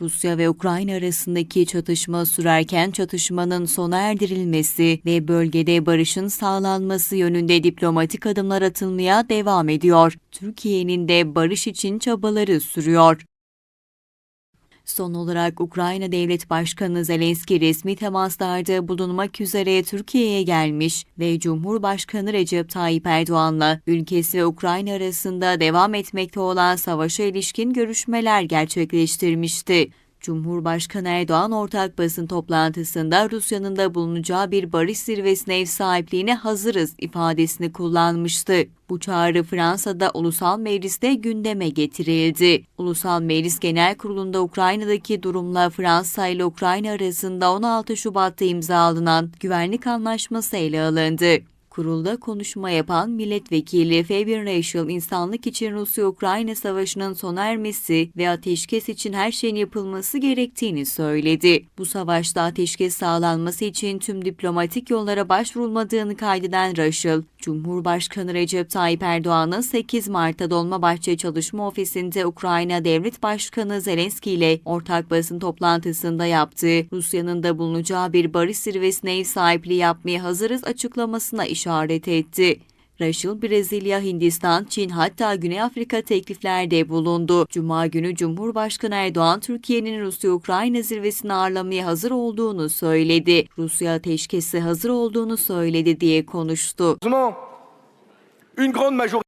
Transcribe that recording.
Rusya ve Ukrayna arasındaki çatışma sürerken çatışmanın sona erdirilmesi ve bölgede barışın sağlanması yönünde diplomatik adımlar atılmaya devam ediyor. Türkiye'nin de barış için çabaları sürüyor. Son olarak Ukrayna Devlet Başkanı Zelenski resmi temaslarda bulunmak üzere Türkiye'ye gelmiş ve Cumhurbaşkanı Recep Tayyip Erdoğan'la ülkesi ve Ukrayna arasında devam etmekte olan savaşa ilişkin görüşmeler gerçekleştirmişti. Cumhurbaşkanı Erdoğan ortak basın toplantısında Rusya'nın da bulunacağı bir barış zirvesine ev sahipliğine hazırız ifadesini kullanmıştı. Bu çağrı Fransa'da Ulusal Meclis'te gündeme getirildi. Ulusal Meclis Genel Kurulu'nda Ukrayna'daki durumla Fransa ile Ukrayna arasında 16 Şubat'ta imzalanan güvenlik anlaşması ele alındı. Kurulda konuşma yapan milletvekili Rachel, insanlık için Rusya-Ukrayna savaşının sona ermesi ve ateşkes için her şeyin yapılması gerektiğini söyledi. Bu savaşta ateşkes sağlanması için tüm diplomatik yollara başvurulmadığını kaydeden Rachel, Cumhurbaşkanı Recep Tayyip Erdoğan'ın 8 Mart'ta Dolmabahçe Çalışma Ofisi'nde Ukrayna Devlet Başkanı Zelenski ile ortak basın toplantısında yaptığı Rusya'nın da bulunacağı bir barış zirvesine ev sahipliği yapmaya hazırız açıklamasına işaret etti. Rachel, Brezilya, Hindistan, Çin hatta Güney Afrika tekliflerde bulundu. Cuma günü Cumhurbaşkanı Erdoğan, Türkiye'nin Rusya-Ukrayna zirvesini ağırlamaya hazır olduğunu söyledi. Rusya ateşkesi hazır olduğunu söyledi diye konuştu. Une grande majorité